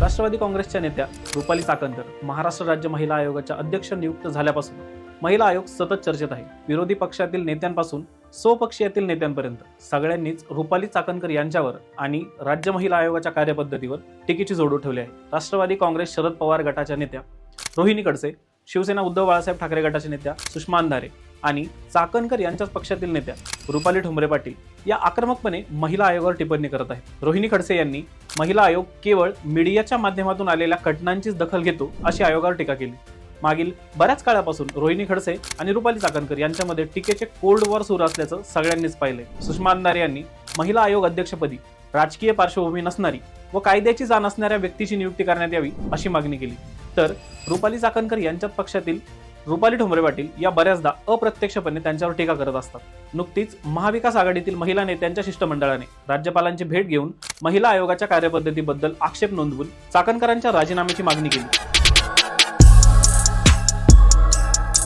राष्ट्रवादी काँग्रेसच्या नेत्या रुपाली चाकणकर महाराष्ट्र राज्य महिला आयोगाच्या अध्यक्ष नियुक्त झाल्यापासून महिला आयोग सतत चर्चेत आहे. विरोधी पक्षातील नेत्यांपासून स्वपक्षीयातील नेत्यांपर्यंत सगळ्यांनीच रुपाली चाकणकर यांच्यावर आणि राज्य महिला आयोगाच्या कार्यपद्धतीवर टीकेची जोडू ठेवली आहे. राष्ट्रवादी काँग्रेस शरद पवार गटाच्या नेत्या रोहिणी कडसे शिवसेना उद्धव बाळासाहेब ठाकरे गटाच्या नेत्या सुषमा अंधारे आणि चाकणकर यांच्याच पक्षातील नेत्या रुपाली ठोंबरे पाटील या आक्रमकपणे महिला आयोगावर टिप्पणी करत आहेत. रोहिणी खडसे यांनी महिला आयोग केवळ मीडियाच्या माध्यमातून आलेल्या घटनांचीच दखल घेतो अशी आयोगावर टीका केली. मागील बऱ्याच काळापासून रोहिणी खडसे आणि रुपाली चाकणकर यांच्यामध्ये टीकेचे कोल्ड वॉर सुरू असल्याचं सगळ्यांनीच पाहिलंय. सुषमा अंधारे यांनी महिला आयोग अध्यक्षपदी राजकीय पार्श्वभूमी नसणारी व कायद्याची जाण असणाऱ्या व्यक्तीची नियुक्ती करण्यात यावी अशी मागणी केली. तर रुपाली चाकणकर यांच्याच पक्षातील रुपाली ठोंबरे पाटील या बऱ्याचदा अप्रत्यक्षपणे त्यांच्यावर टीका करत असतात. नुकतीच महाविकास आघाडीतील महिला नेत्यांच्या शिष्टमंडळाने राज्यपालांची भेट घेऊन महिला आयोगाच्या कार्यपद्धतीबद्दल आक्षेप नोंदवून चाकणकरांच्या राजीनाम्याची मागणी केली.